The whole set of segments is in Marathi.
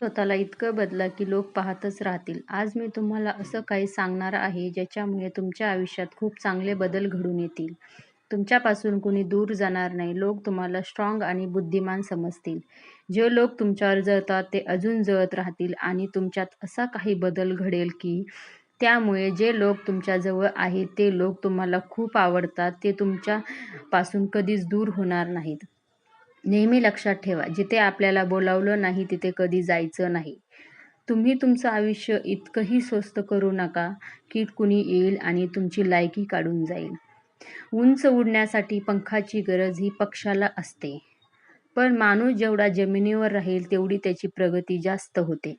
स्वतःला इतकं बदला की लोक पाहतच राहतील. आज मी तुम्हाला असं काही सांगणार आहे ज्याच्यामुळे तुमच्या आयुष्यात खूप चांगले बदल घडून येतील. तुमच्यापासून कुणी दूर जाणार नाही. लोक तुम्हाला स्ट्रॉंग आणि बुद्धिमान समजतील. जे लोक तुमच्यावर जळतात ते अजून जळत राहतील आणि तुमच्यात असा काही बदल घडेल की त्यामुळे जे लोक तुमच्याजवळ आहेत ते लोक तुम्हाला खूप आवडतात ते तुमच्यापासून कधीच दूर होणार नाहीत. नेहमी लक्षात ठेवा, जिथे आपल्याला बोलावलं नाही तिथे कधी जायचं नाही. तुम्ही तुमचं आयुष्य इतकंही स्वस्त करू नका की कुणी येईल आणि तुमची लायकी काढून जाईल. उंच उडण्यासाठी पंखाची गरज ही पक्षाला असते, पण माणूस जेवढा जमिनीवर राहील तेवढी त्याची प्रगती जास्त होते.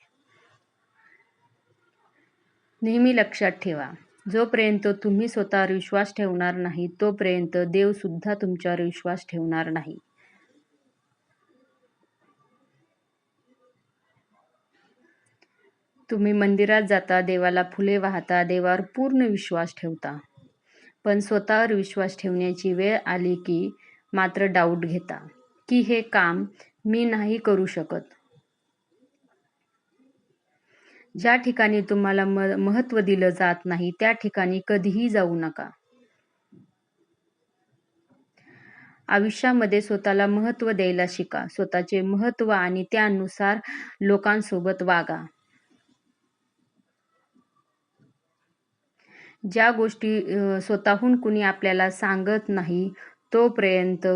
नेहमी लक्षात ठेवा, जोपर्यंत तुम्ही स्वतःवर विश्वास ठेवणार नाही तोपर्यंत देव सुद्धा तुमच्यावर विश्वास ठेवणार नाही. तुम्ही मंदिरात जाता, देवाला फुले वाहता, देवावर पूर्ण विश्वास ठेवता. पण स्वतःवर विश्वास ठेवण्याची वेळ आली की मात्र डाऊट घेता, की हे काम मी नाही करू शकत. ज्या ठिकाणी तुम्हाला महत्त्व दिलं जात नाही त्या ठिकाणी कधीही जाऊ नका. आयुष्यामध्ये स्वतःला महत्त्व द्यायला शिका. स्वतःचे महत्त्व आणि त्यानुसार लोकांसोबत वागा. ज्या गोष्टी स्वतःहून कुणी आपल्याला सांगत नाही तोपर्यंत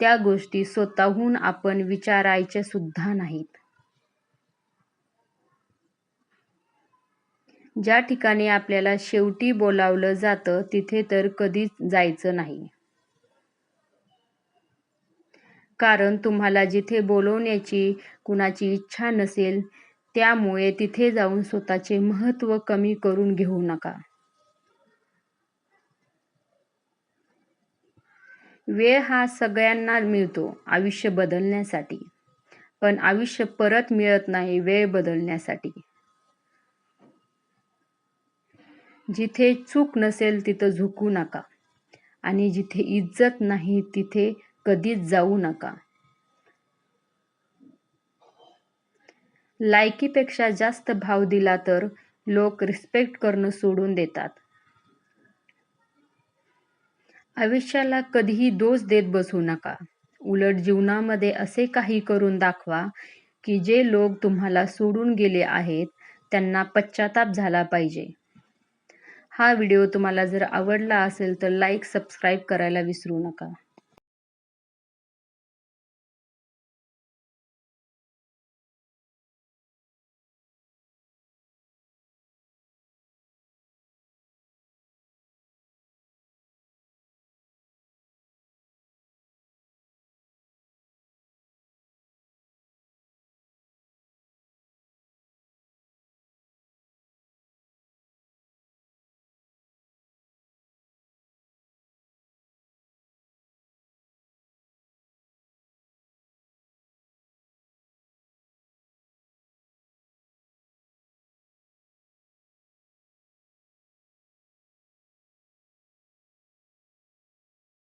त्या गोष्टी स्वतःहून आपण विचारायच्या सुद्धा नाहीत. ज्या ठिकाणी आपल्याला शेवटी बोलावलं जातं तिथे तर कधीच जायचं नाही. कारण तुम्हाला जिथे बोलवण्याची कुणाची इच्छा नसेल त्यामुळे तिथे जाऊन स्वतःचे महत्त्व कमी करून घेऊ नका. वेळ हा सगळ्यांना मिळतो आयुष्य बदलण्यासाठी, पण आयुष्य परत मिळत नाही वेळ बदलण्यासाठी. जिथे चूक नसेल तिथं झुकू नका आणि जिथे इज्जत नाही तिथे कधीच जाऊ नका. लायकीपेक्षा जास्त भाव दिला तर लोक रिस्पेक्ट करणं सोडून देतात. आयुष्याला कधीही दोष देत बसू नका. उलट जीवनामध्ये असे काही करून दाखवा की जे लोक तुम्हाला सोडून गेले आहेत त्यांना पश्चाताप झाला पाहिजे. हा व्हिडिओ तुम्हाला जर आवडला असेल तर लाईक, सबस्क्राईब करायला विसरू नका.